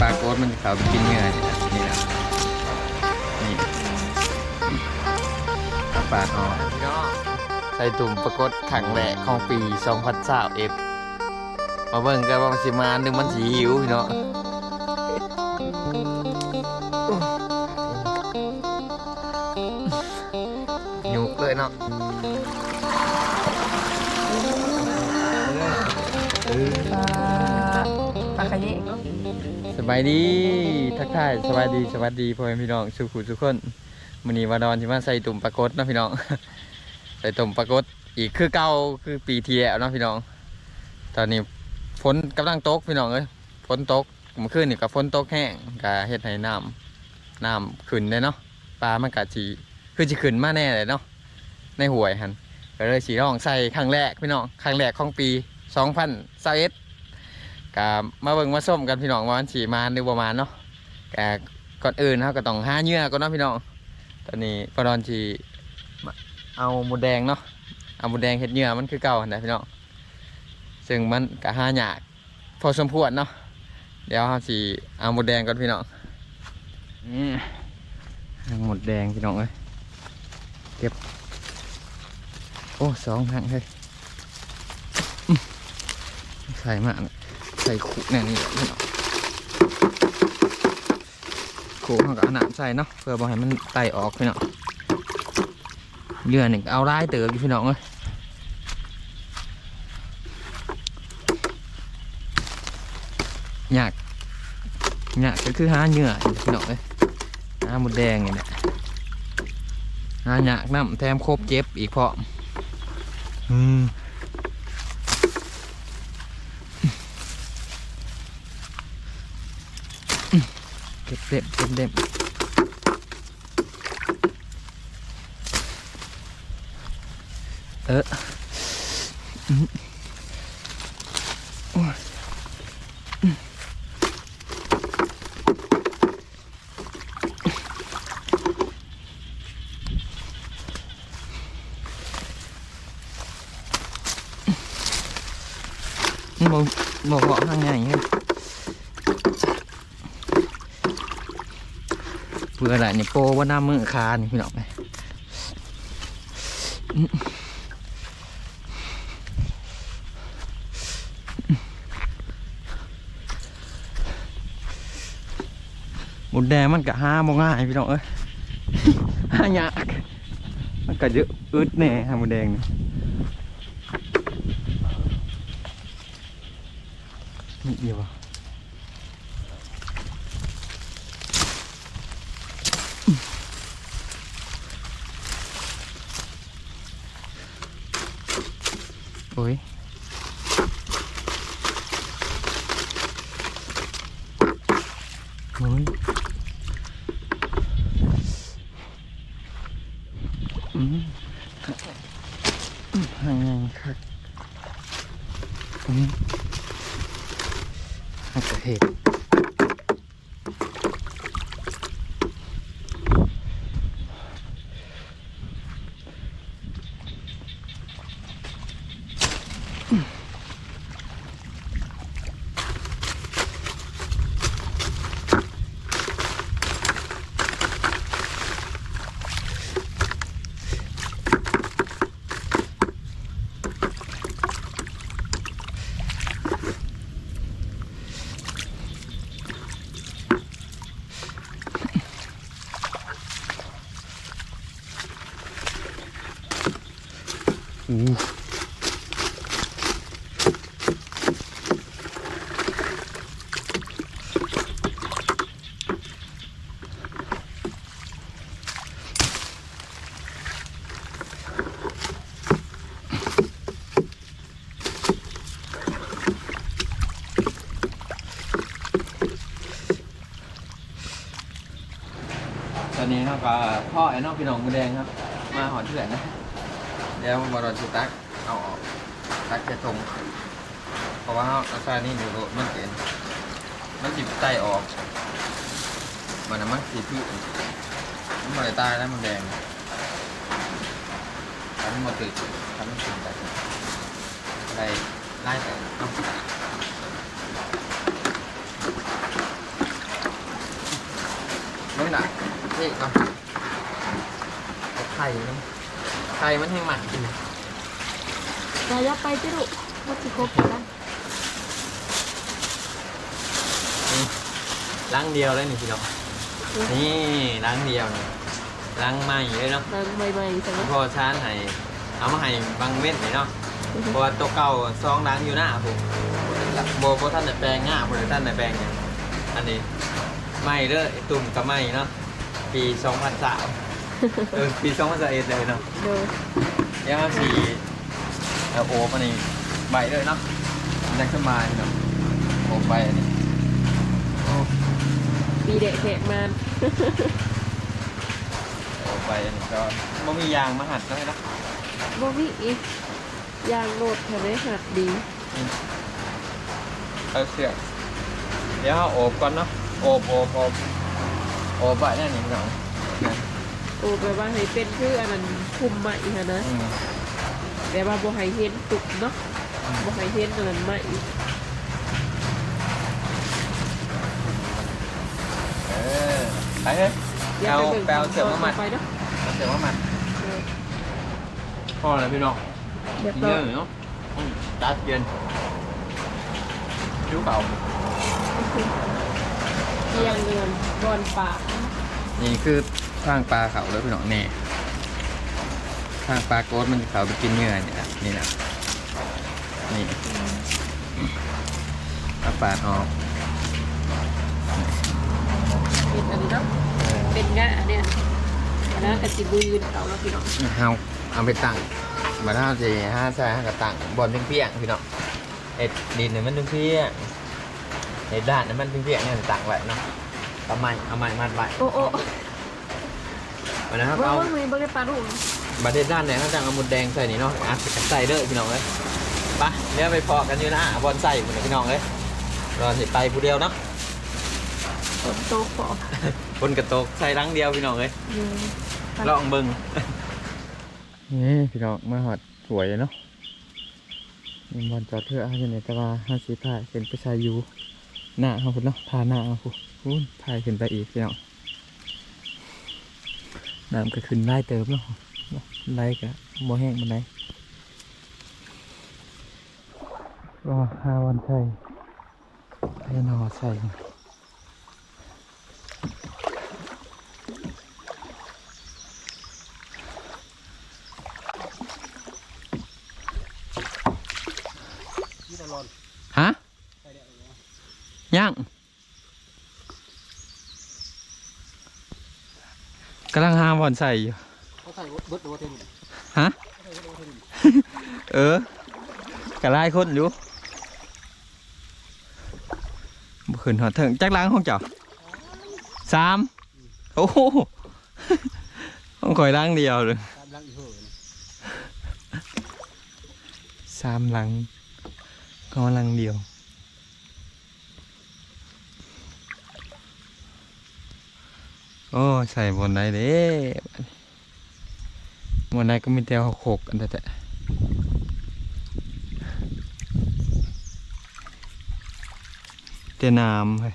ปลาโกดมันเขาไปกินเนื้อนี่นะนี่นะนี่ปลาปลาอ๋อใส่ตุ่มปรากฏขังแหลกของปี2020เอฟมาเบิ่งกันว่ามันสิมาหรือมันสิหิวพี่เนาะยุกเลยเนาะปลาปลาขยงส บายดีทักทายสบายดีสวัสดีพ่อแม่พี่น้องสุขุทุกคนมื้อนี้วาดอนที่มาใส่ตุ่มปรากฏเนาะพี่น้อง ใส่ตุ่มปรากฏอีกคือเก่าคือปีที่แล้วเนาะพี่น้อง ตอนนี้ฝนกำลังตกพี่น้องเอ้ยฝนตกเมื่อคืนนี่ก็ฝนตกแห้งก็เฮ็ดให้น้ำน้ำขึ้นเลยเนาะปลามันก็สิคือสิขึ้นมาแน่เลยเนาะในห่วยหันก็เลยสีร้องใส่ครั้งแรกพี่น้องครั้งแรกของปี2021 ก็มาเบิ่งมาส้มกันพี่น้องว่ามันสีมาหรือประมาณเนาะแต่ก่อนอื่นเขาก็ต้องห้าเหยื่อก่อนเนาะพี่น้อง ตอนนี้พอดอนสีเอาหมูแดงเนาะเอาหมูแดงเห็ดเหยื่อมันคือเก่านะพี่น้องซึ่งมันก็ห้าหยากพอสมควรเนาะเดี๋ยวเราสีเอาหมูแดงก่อนพี่น้องนี่หมูแดงพี่น้องเอ้ยเก็บ โอ้สองหางเลยใส่มากเลย ส่ขู่แน่นี่แหละพี่น้องขู่เขาก็เอาน้ำใส่เนาะเพื่อบ่ให้มันไตออกพี่น้องเรือหนึ่งเอาไล่เติบอยู่พี่น้องเลยอยากอยากก็คือหาเหยื่ออยู่พี่น้องเลยหาหมดแดงนี่แหละหาอยากน้ำแถมครบเจ็บอีกเพราะอืม อื้อโอ้ยอื้อบอกบอกเหาะข้างในครับ เพื่ออะไรนี่โปว่าหน้ามือคานี่พี่น้องอื้อหมดแดงมันกะห้าโมง่ายพี่น้องเอ้ยห้ายากมันกะเยอะอึดแน่ห้าหมดแดงนี่นี่เดียวอะ โอ้ยโอ้ยอืมห่างไงครับอืมห่างกระเหตุอู้ ตอนนี้เราก็พ่อไอ้น้องพี่น้องมือแดงครับ มาหอนเถื่อนนะ เดี๋ยวมารอชิตักเอาออกตักจะตรงเพราะว่าเอาซานี่อยู่มันเกินมันจิบไตออกมันนะมันสีพี่มันมาเลยตายแล้วมันแดงทำมาติดทำมันติดแต่อะไรไล่แต่เอานี่ก่อนเอาไข่มัน ไข่มันให้หมักกินจะยับไปจิลุว่าสิครบกันล้างเดียวเลยนี่พี่น้องนี่ล้างเดียวนี่ล้างใหม่เลยเนาะนางใหม่ๆใช่ไหมพอชานให้เอามาให้บางเม็ดนี่เนาะเพราะว่าตัวเก่าซองล้างอยู่หน้าผมโบโบท่านได้แปลงง่าบ่ได้ท่านได้แปลงเนี่ยอันนี้ไม่เด้อไอ้ตุ่มกับไม่เนาะปี2003 เออปี2021เลยเนาะเดี๋ยวเดี๋ยวสีเอาโอบอันนี้ใบเลยเนาะยังสบายเนาะโอบใบอันนี้โอ้ปีเด็กแขกมานโอบใบอันนี้ก็ไม่มียางมาหัดเลยเนาะบ่มีอีกยางโหลดแถวนี้หัดดีเอาเสือกเดี๋ยวเอาโอบก่อนเนาะโอบโอบโอบโอบใบนั่นนี่พี่น้องนะ โอ้แปลว่าให้เป็นคืออันนั้นคุมใหม่ค่ะนะอืมแต่ว่าบ่ให้เห็นตุกเนาะบ่ให้เห็นอันนั้นใหม่เออไปเฮ้ยอย่าเอาไปเบิ่งแปลวเสือกมาหมัดไปเนาะเอาเสือกมาหมัดเออพอแล้วพี่น้องเรียบเยร้ออะยเนาะอืมตัดเย็นชิวเก่าเกียงเงินบอนปากนี่คือ ทางปลาเขาแล้วพี่น้องนี่ทางปลาโกดมันเขาไปกินเนื้อเนี่ยนะนี่นะนี่เอาปาดออกเป็นอันนี้เนาะเป็นงะอันเนี้ยอันนั้นกระติบืนเขาแล้วพี่น้องเอาเอาไปตั้งมาถ้าจะห้าใส่ห้ากระตั้งบอลเพียงๆพี่น้องเอ็ดดินเนี่ยมันเพียงๆเอ็ดด้านเนี่ยมันเพียงๆเนี่ยตั้งไว้เนาะเอาไม้เอาไม้มัดไว้โอ้โอ้ มานะครับว่าเอาว่ามีบริปลาดุกบัตรเด็ดด้านไหนเขาจะเอาหมุดแดงใส่นี่เนาะอะใส่เด้อพี่น้องเลยไปเดี๋ยวไปพอกันอยู่นะบอลใส่หมดเลยพี่น้องเลยรอสิไปผู้เดียวเนาะฝนตกขอบนกระตกใส่รังเดียวพี่น้องเลยอืมลองเบิ่งนี่พี่น้องมาหอดสวยเนาะมีบอลจอดเพื่อให้ในตะวาห้าสีถ่ายเป็นประชายูหน้าเขาพุ่นเนาะทาหน้าเขาพุ่นพุ่นถ่ายขึ้นไปอีกพี่น้อง น้ำก็ขึ้นไล่เติมเนาะไล่กะบ่แห้งมันไดก็ห้าวันใส่ให้นอใส่ฮะยังกำลังหา บอลใส่อยู่เขาใส่เบิดโดเทนฮะเออกระไล่คนอยู่ขึ้นหอดถึงจักล้างของเจ้าสามโอ้โหต้องคอยล้างเดียวเลยตามหลังอีเหอะนี่สามลังก็ลังเดียว โอ้ใส่บนได้เด้บนได้ก็มีแต่หกอันแต่แต่เตน้ำเฮ้ย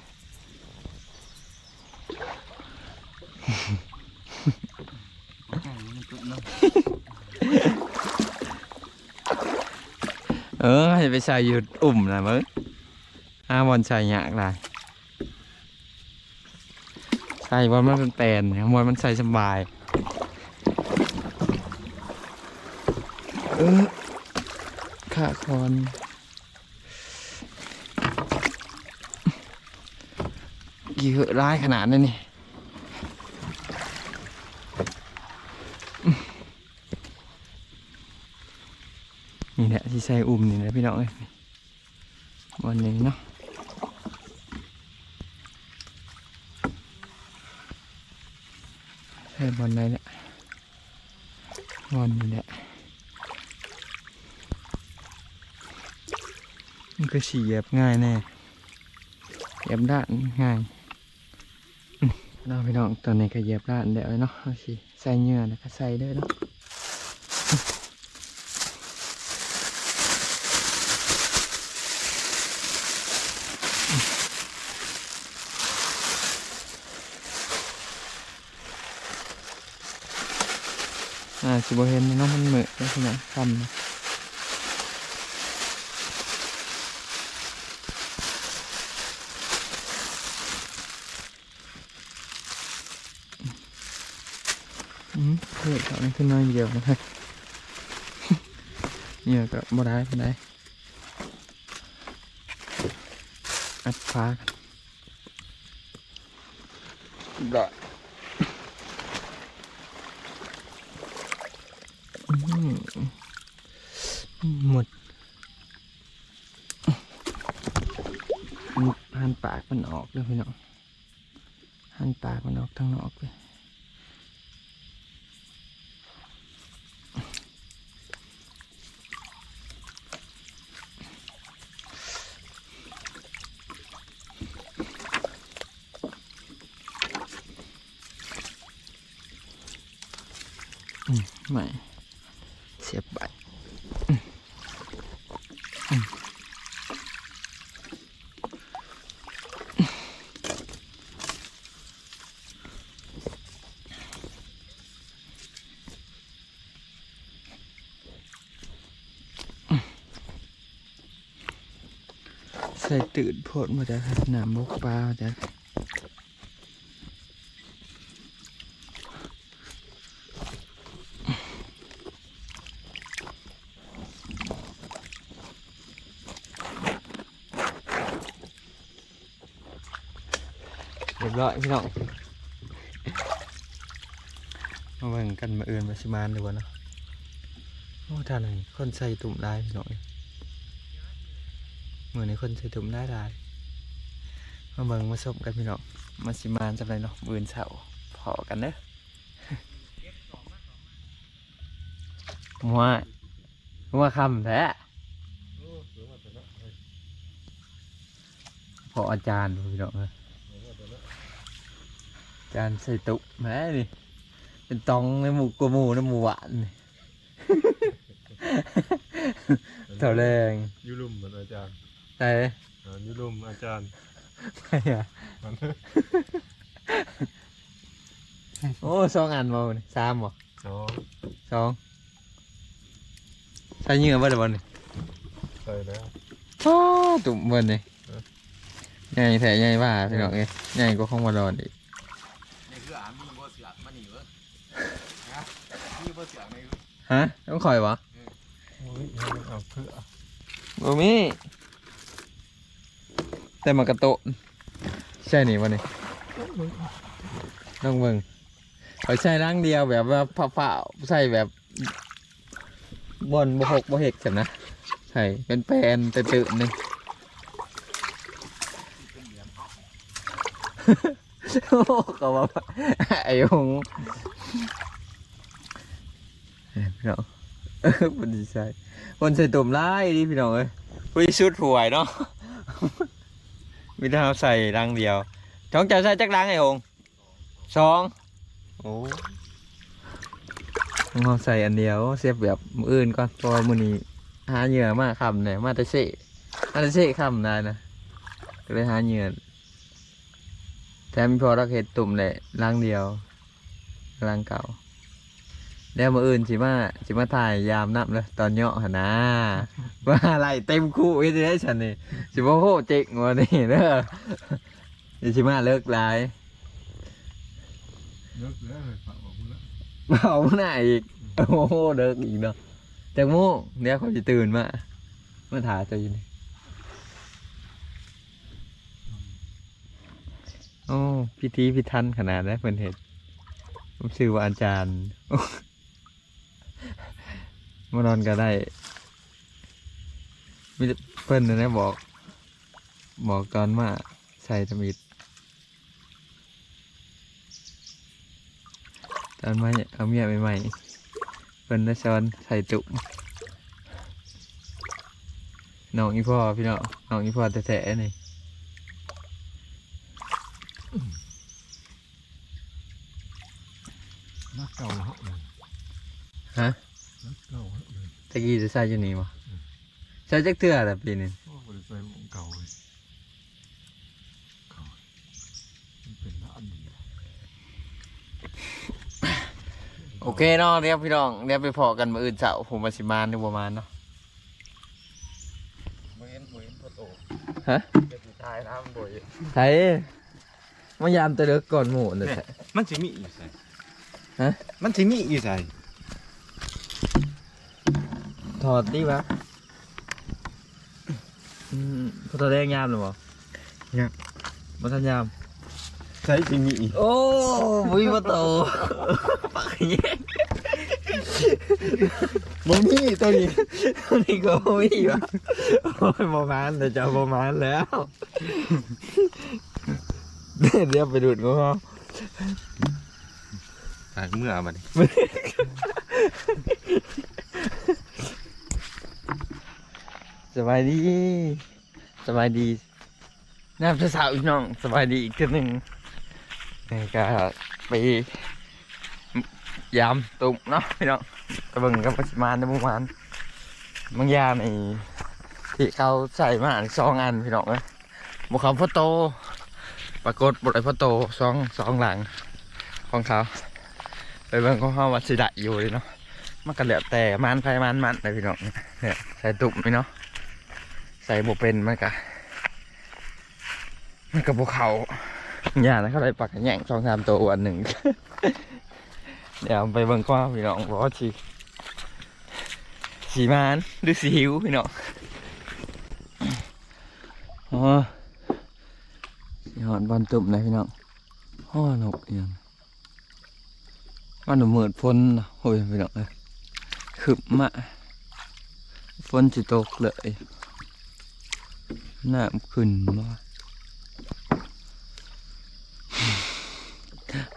เออให้ไปใส่หยุดอุ่มนะมึงห้าบอลใส่ยากหลย ใส่บอลมันเป็นแปลนเนี่ยบอลมันใส่สบายเออขาคอนกี่เหอะร้ายขนาดนั้นนี่นี่แหละที่ใส่อุ่มนี่แหละพี่น้องเอ้ยวันนี้เนาะ ใส่บอลไหนแหละบอลนี่แหละมันก็ฉี่แยบง่ายแน่แยบด้านง่ายอืมเนาพี่น้องตอนนี้ก็แยบด้านเดี๋ยวเนาะเอาสิใส่เหงื่อแล้วก็ใส่เด้เนาะ สิบ่เห็นเนาะมันมืดลักษณะค่ำนะอืมเพื่อเขานี่ขึ้นน้อยเดียวนะครับเนี่ยก็บ่ได้บ่ได้อัดฟ้ากันได้อื้อ หือหมดหันปากมันออกเลยพี่น้องหันปากมันออกทางนอกเลยไม่ เสียบใส่ตื่นโพดมาจากหนามบกปลาจาก เรียบร้อยพี่น้องมาเบิ่งกันมาเอื่นมาสิมานดีกว่าเนาะโอ้ท่านนี่คนใส่ตุ่มได้พี่น้องเหมือนในคนใส่ตุ่มได้ได้มาเบิ่งมาสบกันพี่น้องมาสิมานจำไรเนาะมื่นเสาร์พอกันเด้อมัวมัวคำแท้พออาจารย์ดูพี่น้องเอ้ยอา จารย์ใส่ตุแม่นี่เป็นตองในหมูกลัวหมูในหมูหวานนี่ เท่าแรงยุลุมเหมือนอาจารย์ใช่อ่ายุลุมอาจารย์ไม่อะมันโอ้สองอันมาบ่นี่สามบ่สองสองใส่เหงื่อบ่ได้บ่นี่ใส่แล้วอ้าตุ่มเบิ่นนี่เออใหญ่แท้ใหญ่ว่าพี่น้องเอ้ยใหญ่กว่าของบ่ดอนอีก นี่คืออามีบ่เสือกมาหนีเว้ยนะมีบ่เสือกใน ฮะต้องคอยวะโอ้ยเอาเพื่อบ่มีแต่มากระโตะใช่นี่บ่นี่ต้องเบิ่งเขาใช้ร่างเดียวแบบว่าผ่าๆใส่แบบบนบ่หกบ่เห็กกันนะใช่เป็นแปลนตื่นๆนึงโอ้ก็ว่าไอ้หงเอ้ย พี่น้องเออมันดีใจคนใส่ตุ่มไล่ดิพี่น้องเอ้ยผู้ที่ชุดหวยเนาะมีแต่เราใส่รังเดียวท้องจะใส่จักรังไอ้หงสองโอ้ต้องเราใส่อันเดียวเสียบแบบมืออื่นก่อนเพราะว่ามือนี้หาเหยื่อมาคำเนี่ยมาแต่เซ่มาแต่เซ่คำได้นะก็เลยหาเหยื่อแถมมีพอรักเห็ดตุ่มเลยล่างเดียวล่างเก่า แล้วมาอื่นสิมาสิมาถ่ายยามนับเลยตอนเหยาะหนนะว่าอะไรเต็มคู่ไอ้ที่ได้ฉันนี่สิมาโหเจ๊กวันนี้เด้อเดี๋ยวสิมาเลิกไลายเลิกแล้วเลยฝากบอกคุณละมาเอาหน้าอีกโอ้โหเลิกอีกเนาะจากโมงเดี๋ยวเขาจะตื่นมามาถ่ายเจะอยู่นี่โอ้พิธีพิธันขนาดนั้นเพิ่นเห็นผมชื่อว่าอาจารย์ มานอนก็ได้มีแต่เพิ่นนะนะบอก บอกตอนมาใส่ทมิดตอนมาเอาเมียใหม่ๆเพิ่นนะช้อนใส่ตุ่มน้องอีพ่อพี่น้องน้องอีพ่อแท้ๆนี่นักเก่าเหาะเลยฮะนักเก่า เหาะเลยตะกี้จะใส่อยู่นี่มั้ใส่จักเทื่อละปีนี้โอ้บริษัทของเก่าเลยเก่ามันเป็นละอันเดียวโอเคเนาะเดี๋ยวพี่น้องเดี๋ยวไปพอกันมื้ออื่นเช้าผมมาสิมาหรือบ่มาเนาะบ่เห็นบ่เห็นพ่อโตฮะจะสิทายน้ำบ่เห็นไทยมายามแต่เด็กก่อนหมู่นี่แหละมันสิมีอยู่ไสฮะมันสิมีอยู่ไส ถอดดิวะอืมพอตอนแรกยามหรือเปล่ายังบ่ทันยามใส่สิมีอีกโอ้บุยประตูปากแย่งบ่มีตัวนี้นี่ก็บ่มีวะโอ้ยประมาณแต่จะประมาณแล้วเดี๋ยวไปดูดกูเขาหากเมื่อบัดนี้ สบายดี สบายดีน้ำสาวอีกน้องสบายดีอีกทีหนึ่งนี่ก็ไปยามตุ่มเนาะพี่น้องกระเบิงกับปัจจุบันในเมื่อวานบางอย่างในที่เขาใส่มาสองอันพี่น้องเอ้ยบุเขาพ่อโต ปรากฏบทไอ้พ่อโตสองสองหลังของเขาไปเบิ่งของเขาว่าสิด้อยู่เลยเนาะมันก็เหลือแต่มันไฟมันมันเลยพี่น้องเนี่ยใส่ตุ่มพี่เนาะ ใส่บเป็นมันก็มันก็บเขาอย่านะเขาเลยปักแย่งสองสามตัวอันหนึ่ง เดี๋ยวไปเบิ่งข้อพี่น้องบอกว่าสีสีมานหรือสีหิวพี่น้องอ๋อสีหอนบอลตุ่มเลยพี่น้องห่อนกเอียงมันหนูเหมือดฝนนะโอ้ยพี่น้องเลยขึ้นมาฝนจิตกเลย น้ำขึ้นมา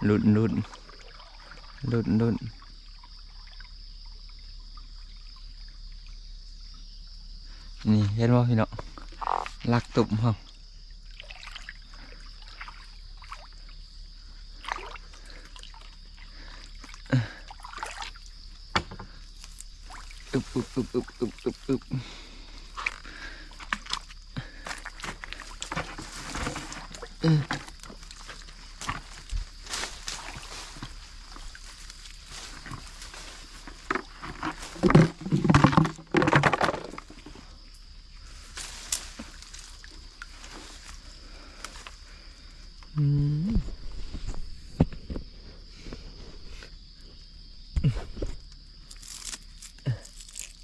หลุดหลุดลุ่นลุ่นนี่เห็นว่าพี่น้องลักตุ่มห้องอึบอึบอึบอึบอึบอึบอึบอืม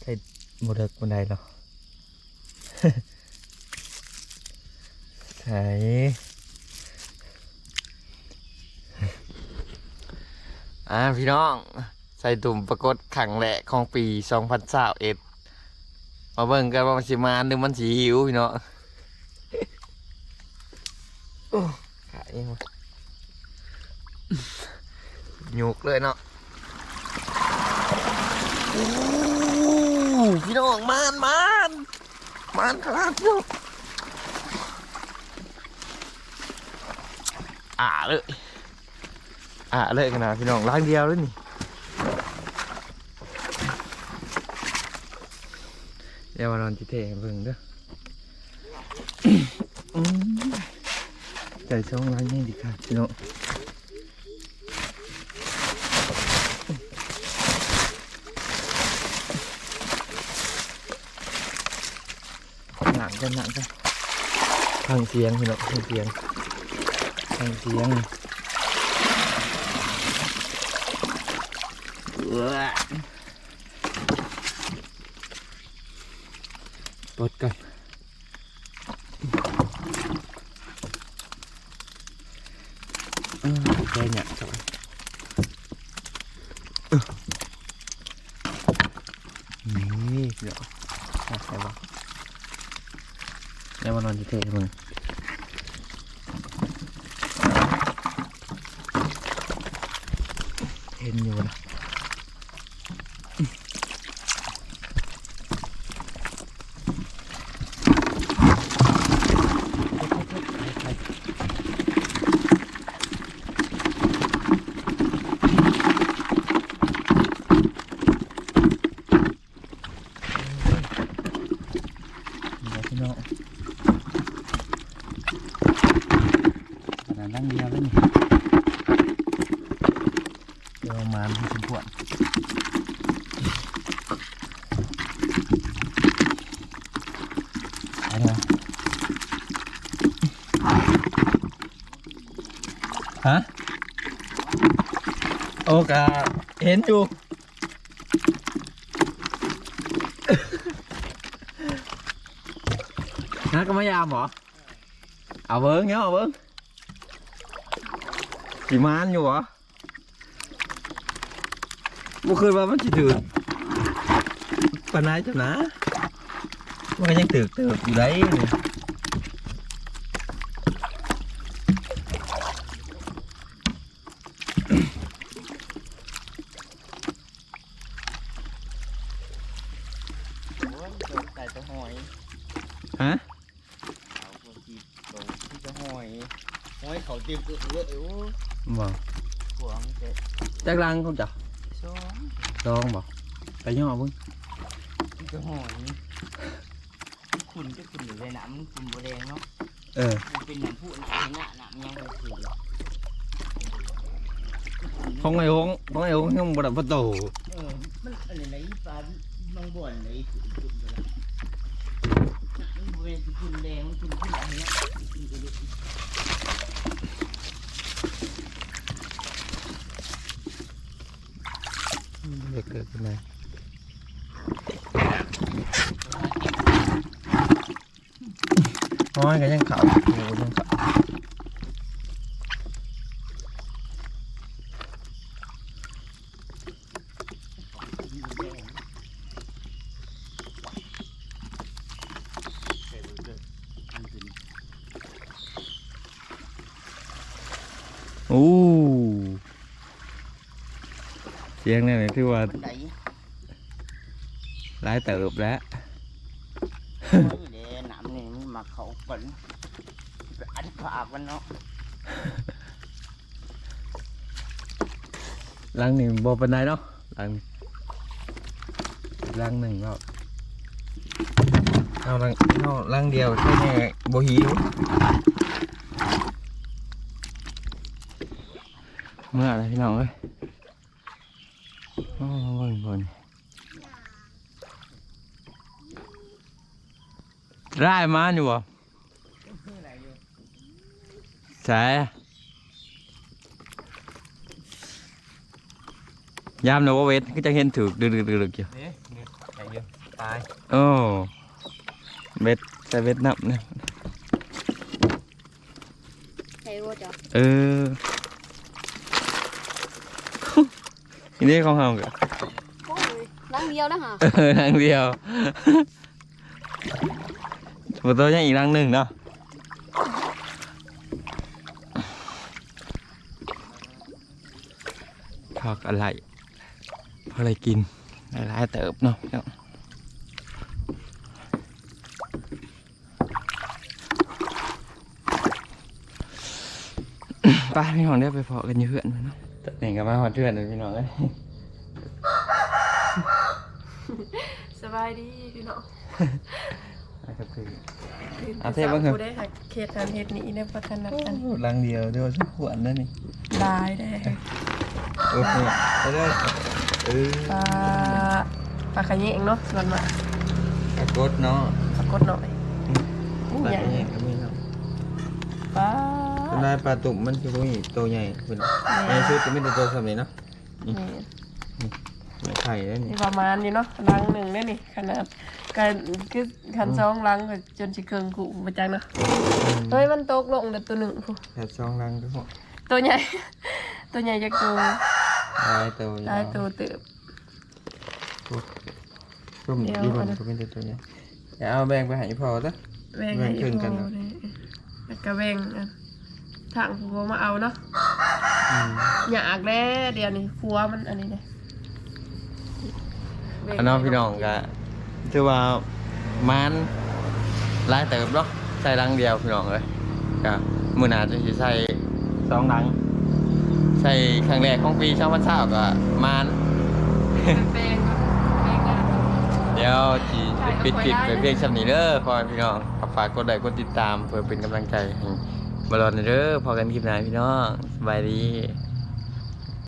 ใช่โมเดลคนใดหรอ ใช่ อ่าพี่น้อง ใส่ตุ่มปรากฏขังแหละของปี2021มาเบิ่งกันว่ามันสิมาหรือมันสีหิวพี่น้อง โอ้ขายยังวะหยุกเลยเนาะโอ้พี่น้องมานมานมานขนาดพี่น้องอ่าเลยอ่า เลยกันนะพี่น้องล้างเดียวเลยนี่เดี๋ยวมานอนจิเทให้เบิ่งเด้อใจช่องร้านนี่ดีค่ะพี่น้องหนังกันหนังกันฟังเสียงพี่น้องฟังเสียงฟังเสียง เอื้อปลดกันอืมแค่เนี่ยจับไว้นี่เดี๋ยวใส่ใส่บ้างแล้วมานอนที่เทมึงเห็นอยู่นะเดี๋ยวพี่น้องขนาดนั่งเดียวแล้วนี่เดี๋ยวมาที่ชมพู วนไปเลยฮะโอ กาเห็นอยู่ฮะก็ไม่ยามหรอ เอาเบิ้งเนาะเอาเบิ้งสีมานอยู่หรอบ่คืนว่ามันสิถือปานไหนจ้ะนะ มันก็ยังตึกตึกอยู่ได้นี่ฮะ ห้อยเขาเตรียมตัวเยอะโอ้ บ่ หวงเจ็ด จักรังเขาจ้ะสองลองบ่ไปย่อเบิ่งจะหอยคุณจะคุณอยู่ในน้ำคุณบัวแดงเนาะเออมันเป็นน้ำพุน้ำเนี่ยน้ำยังเป็นสีของไอ้หงของไอ้หงยังบ่ได้ประตูเออมันอะไรไหนปลาบางบ่อนไหนคุณคุณไปละมันบริเวณคุณแดงคุณคุณอะไรเนี้ยเด็กเกิ กิดขึ้นมาห้อยก็ยังขาวโอ้ยังขาวโอ้ เสียงนี่นที่ว่าบันไดหลายเติบแล้วเด้น้ำนี่มันมาเขาก่อนไปอัดปากมันเนาะหลังนี่บ่เป็นไรเนาะหลังหลังหนึ่งก็เอาหลังเอาหลังเดียวแค่นี้บ่หิวเมื่อไรพี่น้องเอ้ยโอ้เบิ่งบนได้มาอยู่บ่ใช่ยามเนาะว่าเวทก็จะเห็นถูกดึกๆๆๆอยู่เนี่ยเนี่ยใหญ่เยอะตายโอ้เบ็ดใส่เบ็ดนับเนี่ยใช่ว่าจ้ะเออนี่ของเรากะโอ้ยล้างเดียวนะฮะเออทางเดียวประตูยังอีกรังหนึ่งเนาะทอกอะไรพออะไรกินหลายๆเติบเนาะพี่น้องไป้าพี่น้องได้ไปพอกันอยู่เพื่อนเนาะตอนนี้ก็มาหอดเพื่อนเลยพี่น้องเลย ส บายดีพี่น้องนะครับคือตื่นอะเทพบ้างเหรอผู้ได้ค่ะเขตทานเฮ็ดนี้ได้พัฒนากันรังเดียวเดียวสักขวดนั่นนี่ลายได้โอเคไปเลยเออปลาปลาขะแยงเนาะส่วนมากปรากฏเนาะปรากฏหน่อยอู้ปลาใหญ่ใหญ่ก็มีครับปลาเป็นลายปลาตุ่มมันคือพวกนี้ตัวใหญ่เป็นในชุดจะไม่ได้ตัวสำนี้เนาะนี่ ไม่ไข่แล้วนี่นี่ประมาณนี้เนาะลังหนึ่งได้นี่ขนาดกันคือคันสองลังก็จนสิเคิงกูมาจังเนาะเฮ้ยมันตกลงเด็ดตัวหนึ่งพูแถบซองรังก็พวกตัวใหญ่ ตัวใหญ่จากตัวลายตัวลายตัวเติบก็มีเดี๋ยวอยู่บเอานนะก็เป็นตัวใหญ่อย่าเอาแบ่งไปให้พอซะแบ่งแบ่ให้งครึ่งกันพ่อนี่แล้วก็แบ่งอันทางผัวมาเอาเนาะอืมอยากแล้วเดี๋ยวนี้ผัวมันอันนี้เลยแบ่ง อันน้องพี่น้องก็ถือว่ามันลายเติบเนาะใส่รังเดียวพี่น้องเลยก็มือหนาจะสิใส่สองรัง ใส่ครั้งแรกของปีช่างพันเช้าก็มานแบ่งก่อนแบ่งกันเดี๋ยวจีใช่ปิดคลิปเอาไปไว้ได้เพียงชั้นนี้เด้อพอพี่น้องฝากกดไลค์กดติดตามเพื่อเป็นกำลังใจให้บอลลอนเด้อพอกันคลิปหน้าพี่น้องสบายดีส